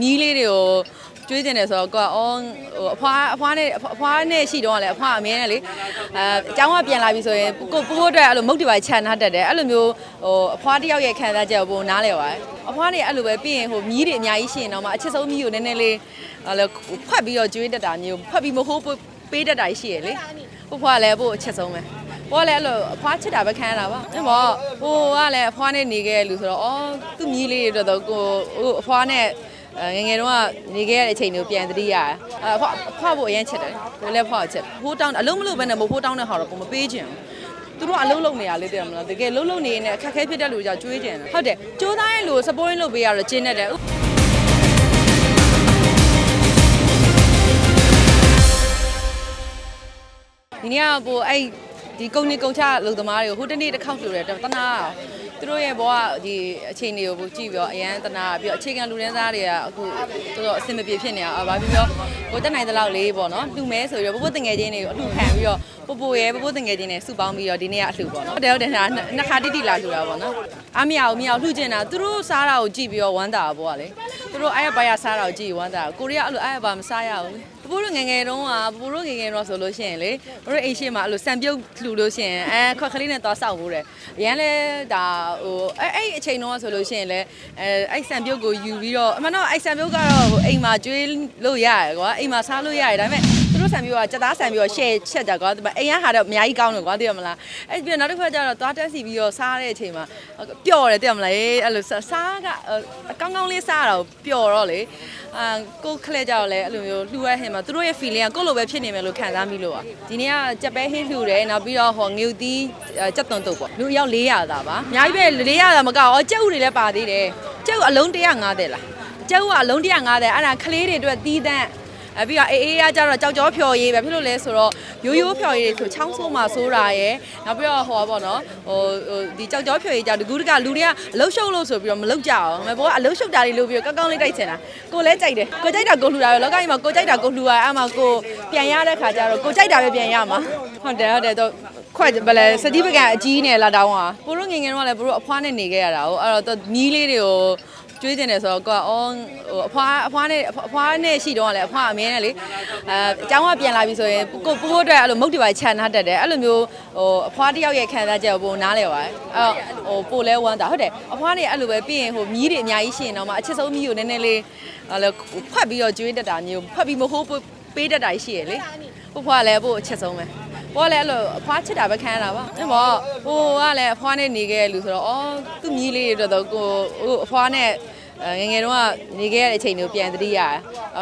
မီးလေးတွေကိုကျွေးကျင်တယ်ဆိုတော့ကိုကအော်ဟိုအဖွားအဖွားနဲ့အဖွားနဲ့ရှိတော့ကလည်းအဖွားအမြဲတမ်းလေအဲအเจ้าကပြန်လာပြီဆိုရင်ကိုပိုးပိုးအတွက်အဲ့လိုမုတ်တွေပါခြံထားတတ်တယ်အဲ့လိုမျိုးဟိုအဖွားတစ်ယောက်ရဲ့ခံစားချက်ကိုပုံနားလဲပါတယ်အဖွားတွေအဲ့လိုပဲပြီးရင်ဟိုမီးတွေအများကြီးရှိရင်တော့မှအချက်ဆုံးမီးကိုနည်းနည်းလေးအဲ့လိုဖတ်ပြီးတော့ကျွေးတတ်တာမျိုးဖတ်ပြီးမဟုတ်ပေးတတ်တာရှိရလေပို့ဖွားလည်းပို့အချက်ဆုံးပဲပေါ်လည်းအဲ့လိုအဖွားချစ်တာပဲခံရတာပါအဲ့မောဟိုကလည်းအဖွားနဲ့နေခဲ့လူဆိုတော့အော်သူ့မြီးလေးတွေတော့ကိုဟိုအဖွားနဲ့ ငငယ်တုန်းကနေခဲ့ရတဲ့အချိန်ကိုပြန်သတိရတယ်အဖွားအဖွားဖို့အရင်ချစ်တယ်ဘယ်လဲဖွားချစ်ဖိုးတောင်းအလုံးမလို့ပဲနဲ့မဖိုးတောင်းတဲ့ဟာတော့ကိုမပေးချင်ဘူးသူတို့အလုံးလုံးနေရလေတဲ့မလားတကယ်လုံးလုံးနေနေအခက်ခဲဖြစ်တဲ့လူကြောင့်ကျွေးကြတယ်ဟုတ်တယ်ကြိုးစားရဲ့လူ supporting လုပ်ပေးရတော့ကျင်းနေတယ်ဒီနေ့ကပိုအဲ့ဒီကုန်းနေကုန်းချလုံသမားတွေကိုဟိုတနေ့တစ်ခေါက်လှူတယ်တနာအောင် သူတို့ရဲ့ဘဝဒီအခြေအနေကိုပိုကြည့်ပြီးတော့အရန်တနာပြီးတော့အခြေခံလူတန်းစားတွေကအခုတော်တော်အဆင်မပြေဖြစ်နေတာဘာဖြစ်ပြောကိုတက်နိုင်တဲ့လောက်လေးပေါ့နော်လှူမဲဆိုပြီးတော့ပို့ပို့တငယ်ချင်းတွေကိုအလှူခံပြီးတော့ပို့ပို့ရဲပို့ပို့တငယ်ချင်းတွေစုပေါင်းပြီးတော့ဒီနေ့ကအလှူပေါ့နော်ဟုတ်တယ်ဟုတ်တယ်ဒါနှစ်ခါတိတိလာလှူတာပေါ့နော်အမရအောင်မရအောင်လှူကျင်တာသူတို့စားတာကိုကြည့်ပြီးတော့ဝမ်းသာတာပေါ့ကလေ သူတို့အားရပါရစားတာကိုကြည့်ဝမ်းသာကိုရီးယားအဲ့လိုအားရပါမစားရဘူးလေပပိုးတို့ငယ်ငယ်တုန်းကပပိုးတို့ငယ်ငယ်တော့ဆိုလို့ရှိရင်လေတို့အိမ်ရှိမှာအဲ့လိုစံပြုတ်လှူလို့ရှိရင်အဲခွက်ကလေးနဲ့သွားစောက်ဖို့တယ်အရန်လဲဒါဟိုအဲအဲ့အချိန်တုန်းကဆိုလို့ရှိရင်လေအဲအဲ့စံပြုတ်ကိုယူပြီးတော့အမှန်တော့အဲ့စံပြုတ်ကတော့ဟိုအိမ်မှာကျွေးလို့ရတယ်ကွာအိမ်မှာစားလို့ရတယ်ဒါပေမဲ့သူတို့ ဆန်ပြီးတော့စက်သားဆန်ပြီးတော့ share ချက်ကြကွာဒီမှာအိမ်ကဟာတော့အများကြီးကောင်းတယ်ကွာသိရမလားအဲ့ပြီးတော့နောက်တစ်ခါကျတော့သွားတက်စီပြီးတော့စားတဲ့အချိန်မှာပျော့တယ်သိရမလားအေးအဲ့လိုစားကအကောင်းကောင်းလေးစားတာကိုပျော့တော့လေအာကိုခလက်ကြတော့လေအဲ့လိုမျိုးလှူရဟင်မှာသူတို့ရဲ့ feeling ကကိုယ့်လိုပဲဖြစ်နေမယ်လို့ခံစားမိလို့อ่ะဒီနေ့ကကြက်ပဲဟင်းလှူတယ်နောက်ပြီးတော့ဟောငြူသီးကြက်သွန်တုပ်ပေါ့လူအယောက်400သာပါအများကြီးပဲ400သာမကောက်ကြက်ဥတွေလည်းပါသေးတယ်ကြက်ဥအလုံး150လားကြက်ဥကအလုံး150အဲ့ဒါကလေးတွေအတွက်တီးတန့် အဲပြီးတော့အေးအေးရကြတော့ကြောက်ကြောဖြော်ရည်ပဲဖြစ်လို့လဲဆိုတော့ရိုးရိုးဖြော်ရည်ဆိုချောင်းဆိုးမှာဆိုးတာရယ်နောက်ပြီးတော့ဟောပေါ့နော်ဟိုဟိုဒီကြောက်ကြောဖြော်ရည်ကြောင့်ဒီကူးတကလူတွေကအလုတ်ရှုပ်လို့ဆိုပြီးတော့မလုတ်ကြအောင်မဘောကအလုတ်ရှုပ်တာတွေလုပ်ပြီးတော့ကောင်းကောင်းလေးတိုက်ချင်တာကိုလည်းကြိုက်တယ်ကိုကြိုက်တာကိုလှူတာပဲလောကကြီးမှာကိုကြိုက်တာကိုလှူရအဲ့မှာကိုပြန်ရတဲ့ခါကျတော့ကိုကြိုက်တာပဲပြန်ရမှာဟုတ်တယ်ဟုတ်တယ်တော့ခွက်ဘယ်လဲစတိပကအကြီးနဲ့လာတောင်းอ่ะပိုတို့ငငယ်တော့လည်းပိုတို့အဖွားနဲ့နေခဲ့ရတာ哦အဲ့တော့မီးလေးတွေကို ကျွေးကျင်တယ်ဆိုတော့ကိုကအော်ဟိုအဖွားအဖွားနဲ့အဖွားနဲ့ရှိတော့ကလည်းအဖွားအမြဲတမ်းလေအဲအเจ้าကပြန်လာပြီဆိုရင်ကိုပိုးအတွက်အဲ့လိုမုတ်တွေပါခြံထားတတ်တယ်အဲ့လိုမျိုးဟိုအဖွားတစ်ယောက်ရဲ့ခံစားချက်ကိုပုံနားလဲပါတယ်အဲ့ဟိုပိုလဲဝမ်းတာဟုတ်တယ်အဖွားနဲ့အဲ့လိုပဲပြီးရင်ဟိုမြီးတွေအများကြီးရှိရင်တော့မှအချက်ဆုံးမြီးကိုနည်းနည်းလေးအဲ့လိုဖတ်ပြီးတော့ကျွေးတတ်တာမျိုးဖတ်ပြီးမဟုတ်ပေးတတ်တာရှိရလေပို့ဖွားလည်းပို့အချက်ဆုံးပဲ ပေါ်လဲအဲ့လိုအဖွားချစ်တာပဲခံရတာပါအဲ့မောဟိုကလည်းအဖွားနဲ့နေခဲ့လူဆိုတော့အော်သူ့မြီးလေးတွေတော့ကိုဟိုအဖွားနဲ့ငငယ်တုန်းကနေခဲ့ရတဲ့အချိန်ကိုပြန်သတိရတယ်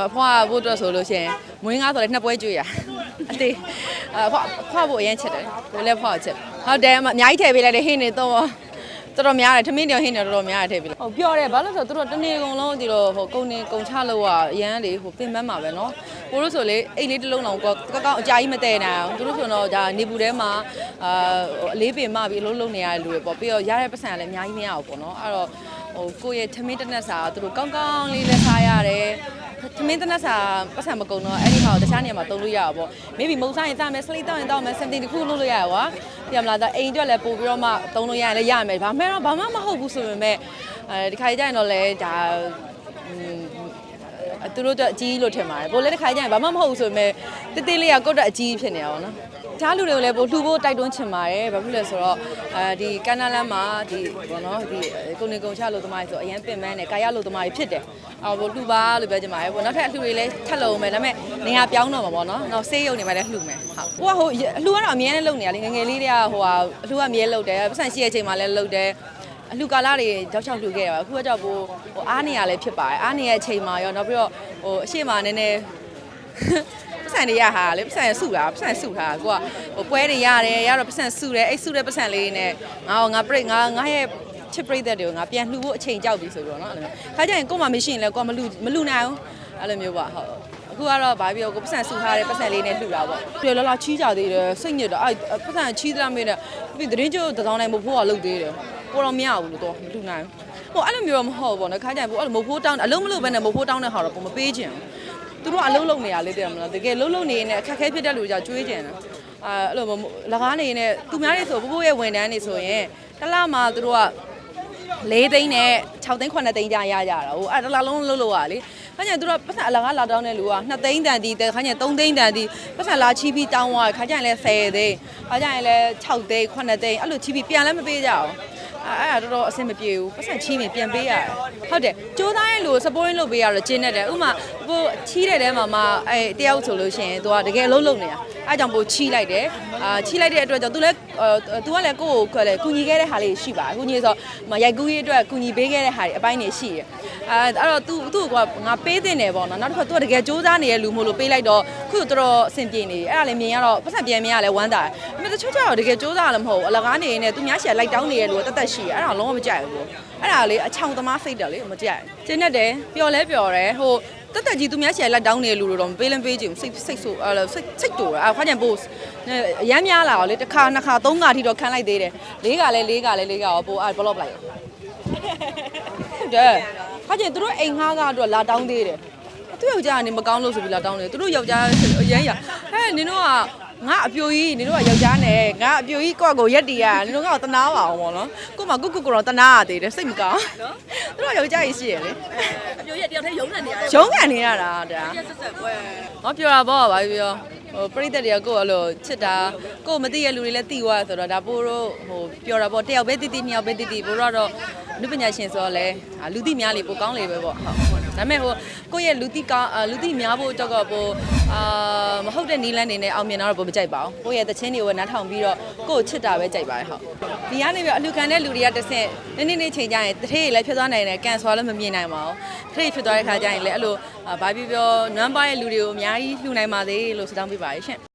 အဖွားဘို့တော့ဆိုလို့ရှိရင်မွေးငါဆိုလည်းနှစ်ပွဲကြွေးရအသေးအဖွားဖွားဖို့အရင်ချစ်တယ်ဘယ်လဲဖွားချစ်ဟုတ်တယ်အများကြီးထည့်ပေးလိုက်တယ်ဟင်းနေတော့ တော်တော်များတယ်ထမင်းတောင်ဟင်းနေတော်တော်များတယ်ထည့်ပေးလိုက်ဟုတ်ပြောတယ်ဘာလို့ဆိုတော့သူတို့တနေ့ကုန်လုံးဒီလိုဟိုကုန်းနေကုန်းချလို့อ่ะအရန်လေဟိုပင်ပန်းမှာပဲเนาะကိုတို့ဆိုလေအိတ်လေးတစ်လုံးလုံးကောကောကောင်းအကြာကြီးမတည့်နိုင်အောင်သူတို့ဆိုတော့ဒါနေပူထဲမှာအာအလေးပင်မပြီးအလုံးလုံးနေရတဲ့လူတွေပေါ့ပြီးတော့ရတဲ့ပတ်စံလည်းအများကြီးမရအောင်ပေါ့เนาะအဲ့တော့ဟိုကိုယ့်ရဲ့ထမင်းတစ်နက်စာသူတို့ကောင်းကောင်းလေးလည်းစားရတယ် သမင်းတနတ်စာပတ်စံမကုံတော့အဲ့ဒီမှာတခြားနေရာမှာတုံးလို့ရတာပေါ့ maybe မုံစားရင်စားမယ်စလိတ်တောင်းရင်တောင်းမယ် something တစ်ခုလုပ်လို့ရရကွာပြမလားဒါအိမ်အတွက်လည်းပို့ပြီးတော့မှတုံးလို့ရရင်လည်းရမယ်ဘာမှတော့ဘာမှမဟုတ်ဘူးဆိုပေမဲ့အဲဒီခါကျရင်တော့လည်းဒါသူတို့တော့အကြီးလို့ထင်ပါတယ်ပိုလည်းတစ်ခါကျရင်ဘာမှမဟုတ်ဘူးဆိုပေမဲ့တေးသေးလေးကကိုယ့်တော့အကြီးဖြစ်နေတာပေါ့နော် တခြားလူတွေကိုလည်းပို့လှူဖို့တိုက်တွန်းချင်ပါတယ်ဘာဖြစ်လဲဆိုတော့အဲဒီကန်နာလန်မှာဒီဘောနော်ဒီကိုနေကုံချလို့သမားဆိုအရန်ပင်မန်းတယ်ကာယလို့သမားဖြစ်တယ်အော်ပို့လှူပါလို့ပြောချင်ပါတယ်ပို့နောက်ထပ်အလှူတွေလည်းထပ်လုံးမယ်ဒါပေမဲ့နေရာပြောင်းတော့မှာပေါ့နော်နောက်ဆေးရုံတွေမှာလည်းလှူမယ်ဟုတ်ဟိုကဟိုအလှူကတော့အမြဲတမ်းလုပ်နေရလေငငယ်လေးတွေကဟိုဟာအလှူကအမြဲလုပ်တယ်ပတ်စံရှိတဲ့အချိန်မှာလည်းလုပ်တယ်အလှကာလာတွေကြောက်ချောက်လှူခဲ့ရပါအခုကတော့ဟိုဟိုအားနေရလဲဖြစ်ပါတယ်အားနေရဲ့အချိန်မှာရောနောက်ပြီးတော့ဟိုအရှိမနည်းနည်း ပတ်စံတွေရဟာလေပတ်စံစုတာပတ်စံစုတာကိုကဟိုပွဲတွေရတယ်ရတော့ပတ်စံစုတယ်အဲ့စုတဲ့ပတ်စံလေးနဲ့ငါငါပြိငါငါရဲ့ချစ်ပြိသက်တွေကငါပြန်လှူဖို့အချိန်ကြောက်ပြီဆိုပြီးတော့နော်အဲ့လိုမျိုးခါကြရင်ကို့မှာမရှိရင်လည်းကိုကမလှူမလှူနိုင်ဘူးအဲ့လိုမျိုးပါဟုတ်အခုကတော့ဘာပြောကိုပတ်စံဆူထားတဲ့ပတ်စံလေးနဲ့လှူတာပေါ့ပြေလောလောချီးကြသေးတယ်စိတ်ညစ်တော့အဲ့ပတ်စံချီးသလားမေးတယ်ပြီးသတင်းကျိုးတစောင်းနိုင်မဖို့ကလုတ်သေးတယ်ကိုတော့မရဘူးလို့တော့မလှူနိုင်ဘူးဟိုအဲ့လိုမျိုးတော့မဟုတ်ဘူးပေါ့နော်ခါကြရင်ကိုအဲ့လိုမဖို့တောင်းအလုံးမလို့ပဲနဲ့မဖို့တောင်းတဲ့ဟာတော့ကိုမပေးချင်ဘူး သူတို့အလုံးလုံးနေရလေတဲ့မလားတကယ်လုံးလုံးနေနေအခက်ခဲဖြစ်တဲ့လူကြောင့်ကျွေးကြတယ်အာအဲ့လိုလကားနေနေသူများတွေဆိုဘိုးဘိုးရဲ့ဝန်တန်းနေဆိုရင်တစ်လမှသူတို့က၄သိန်းနဲ့6သိန်း9သိန်းကြာရကြတာဟိုအဲ့ဒါလာလုံးလုံးလို့ရလေခါကျရင်သူတို့ပတ်စံအလကားလာတောင်းတဲ့လူက2သိန်းတန်တီခါကျရင်3သိန်းတန်တီပတ်စံလာချီးပြီးတောင်းသွားခါကျရင်လည်း10သိန်းခါကျရင်လည်း6သိန်း9သိန်းအဲ့လိုချီးပြီးပြန်လည်းမပေးကြအောင် အဲ့အဲ့ဒါတော်တော်အဆင်မပြေဘူးပတ်စံချီးရင်ပြန်ပေးရတယ်ဟုတ်တယ်ကြိုးစားရဲ့လူ supporting လုပ်ပေးရတော့ကျင်းနေတယ်ဥမာဟိုချီးတဲ့တဲမှာမှအဲတယောက်ဆိုလို့ရှိရင်သူကတကယ်အလုံးလုံးနေတာအဲ့ကြောင့်ပို့ချီးလိုက်တယ်အာချီးလိုက်တဲ့အတွက်ကြောင့်သူလည်းသူကလည်းကိုယ့်ကိုခွဲလေကူညီခဲ့တဲ့ဟာလေးရှိပါတယ်ကူညီဆိုမရိုက်ကူးရေးအတွက်ကူညီပေးခဲ့တဲ့ဟာတွေအပိုင်းတွေရှိတယ်အဲအဲ့တော့သူသူ့ကငါပေးတင်တယ်ပေါ့နော်နောက်တစ်ခါသူကတကယ်စူးစမ်းနေတဲ့လူမို့လို့ပေးလိုက်တော့ခုတော်တော်အဆင်ပြေနေတယ်အဲ့ဒါလည်းမြင်ရတော့ပတ်စံပြန်မြင်ရလဲဝမ်းသာတယ်အမေတချို့ကျတော့တကယ်စူးစမ်းရလည်းမဟုတ်ဘူးအလကားနေနေသူများရှာလိုက်တောင်းနေတဲ့လူကတတ်တတ်ရှိတယ်အဲ့ဒါလုံးဝမကြိုက်ဘူးအဲ့ဒါလေအချောင်သမားစိတ်တယ်လေမကြိုက်ကျင်းတတ်တယ်ပျော်လဲပျော်တယ်ဟို တက်တက်ကြီးသူများရှာလက်တောင်းနေတဲ့လူတွေတော့မပေးလင်းပေးချင်ဘူးစိတ်စိတ်ဆိုအဲ့စိတ်စိတ်တူတယ်အဲ့ခွာကြံပို့အရမ်းများလာတော့လေတစ်ခါနှစ်ခါသုံးခါထိတော့ခံလိုက်သေးတယ်လေးကလည်းလေးကလည်းလေးကရောပို့အဲ့ဘလော့လိုက်ဟုတ်တယ်ခွာကြံသူတို့အိမ်ငှားကတော့လာတောင်းသေးတယ်သူယောက်ျားကနေမကောင်းလို့ဆိုပြီးလာတောင်းတယ်သူတို့ယောက်ျားအရမ်းရဟဲ့ နင်တို့ကငါအပြိုကြီးနင်တို့ကယောက်ျားနဲ့ငါအပြိုကြီးကိုယ့်ကိုရက်တီးရနင်တို့ကတော့တနာပါအောင်ပေါ့နော်ကို့မှာကိုကိုကိုတော့တနာရသေးတယ်စိတ်မကောင်းနော်သူတို့ယောက်ျားကြီးရှိရလေအပြိုရက်တယောက်တည်းယုံနေနေရတယ်ရုံးကန်နေရတာဒါဆက်ဆက်ကွယ်ငါပြောတာပေါ့ဗာပြောဟိုပြိတ္တတွေကကိုယ်အဲ့လိုချစ်တာကိုယ်မသိရလူတွေလည်းသိသွားဆိုတော့ဒါပိုးတော့ဟိုပြောတာပေါ့တယောက်ပဲတိတိနှစ်ယောက်ပဲတိတိပိုးတော့လူပညာရှင်ဆိုတော့လဲလူသိများလေပိုကောင်းလေပဲပေါ့ဟုတ် ဒါပေမဲ့ဟိုကိုယ့်ရဲ့လူသိကောင်းလူသိများဖို့တော့ကပိုအာမဟုတ်တဲ့နီးလန်းနေနဲ့အောင်မြင်တော့ပိုမကြိုက်ပါဘူးကိုယ့်ရဲ့တချင်းတွေကိုနားထောင်ပြီးတော့ကိုယ့်ကိုချစ်တာပဲကြိုက်ပါတယ်ဟုတ်ဒီကနေပြီးအလူခံတဲ့လူတွေကတစ်ဆင့်နည်းနည်းလေးချိန်ကြရင်တထေးတွေလည်းဖြစ်သွားနိုင်တယ်ကန်ဆွာလည်းမမြင်နိုင်ပါဘူးတထေးဖြစ်သွားတဲ့ခါကျရင်လည်းအဲ့လိုဘာပြောပြောနွမ်းပါတဲ့လူတွေကိုအများကြီးလှူနိုင်ပါသေးလို့ဆုတောင်းပေးပါရရှင်